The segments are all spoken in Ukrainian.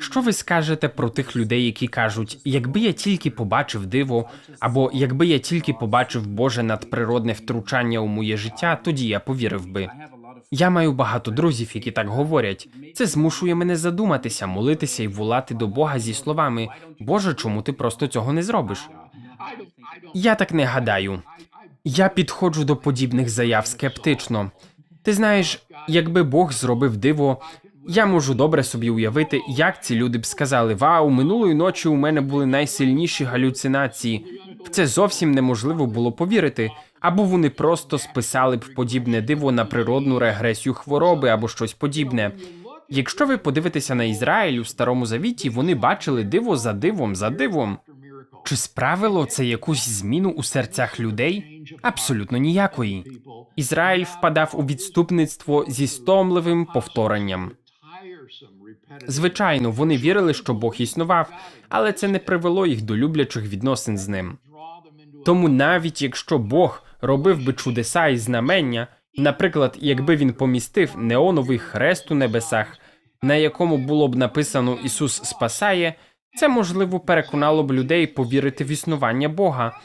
Що ви скажете про тих людей, які кажуть, якби я тільки побачив диво, або якби я тільки побачив Боже надприродне втручання у моє життя, тоді я повірив би. Я маю багато друзів, які так говорять. Це змушує мене задуматися, молитися і волати до Бога зі словами: Боже, чому ти просто цього не зробиш? Я так не гадаю. Я підходжу до подібних заяв скептично. Ти знаєш, якби Бог зробив диво, я можу добре собі уявити, як ці люди б сказали: Вау, минулої ночі у мене були найсильніші галюцинації. В це зовсім неможливо було повірити. Або вони просто списали б подібне диво на природну регресію хвороби або щось подібне. Якщо ви подивитеся на Ізраїль у старому завіті, вони бачили диво за дивом за дивом. Чи справило це якусь зміну у серцях людей? Абсолютно ніякої. Ізраїль впадав у відступництво зі стомливим повторенням. Звичайно, вони вірили, що Бог існував, але це не привело їх до люблячих відносин з ним. Тому навіть якщо Бог робив би чудеса і знамення, наприклад, якби він помістив неоновий хрест у небесах, на якому було б написано Ісус спасає, це можливо переконало б людей повірити в існування Бога.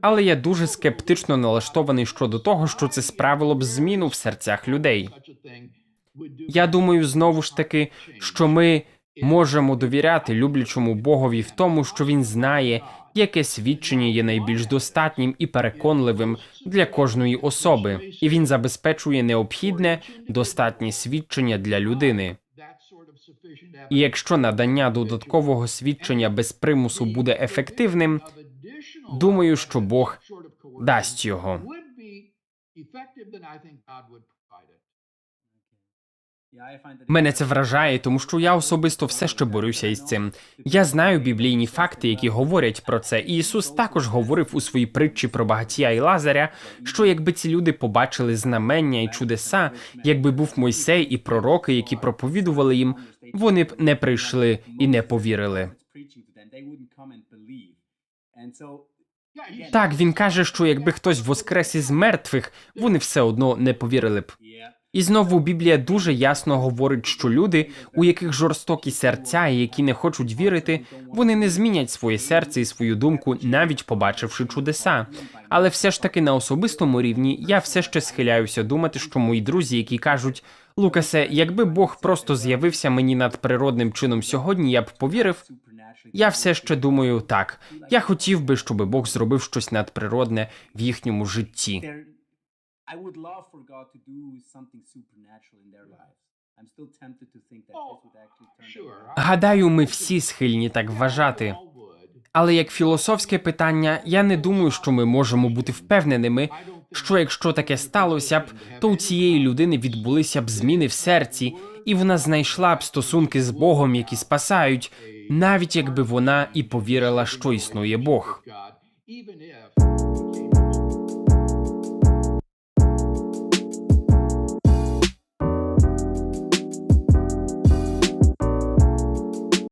Але я дуже скептично налаштований щодо того, що це справило б зміну в серцях людей. Я думаю, знову ж таки, що ми можемо довіряти люблячому Богові в тому, що він знає, яке свідчення є найбільш достатнім і переконливим для кожної особи, і він забезпечує необхідне достатнє свідчення для людини. І якщо надання додаткового свідчення без примусу буде ефективним, думаю, що Бог дасть його. Мене це вражає, тому що я особисто все ще борюся із цим. Я знаю біблійні факти, які говорять про це. І Ісус також говорив у своїй притчі про багатія і Лазаря, що якби ці люди побачили знамення і чудеса, якби був Мойсей і пророки, які проповідували їм, вони б не прийшли і не повірили. Так, він каже, що якби хтось воскрес із мертвих, вони все одно не повірили б. І знову Біблія дуже ясно говорить, що люди, у яких жорстокі серця і які не хочуть вірити, вони не змінять своє серце і свою думку, навіть побачивши чудеса. Але все ж таки на особистому рівні я все ще схиляюся думати, що мої друзі, які кажуть: Лукасе, якби Бог просто з'явився мені надприродним чином сьогодні, я б повірив. Я все ще думаю так. Я хотів би, щоб Бог зробив щось надприродне в їхньому житті. I would love for God to do something supernatural in their lives. I'm still tempted to think that this would actually turn. Гадаю, ми всі схильні так вважати. Але як філософське питання, я не думаю, що ми можемо бути впевненими, що якщо таке сталося б, то у цієї людини відбулися б зміни в серці, і вона знайшла б стосунки з Богом, які спасають, навіть якби вона і повірила, що існує Бог.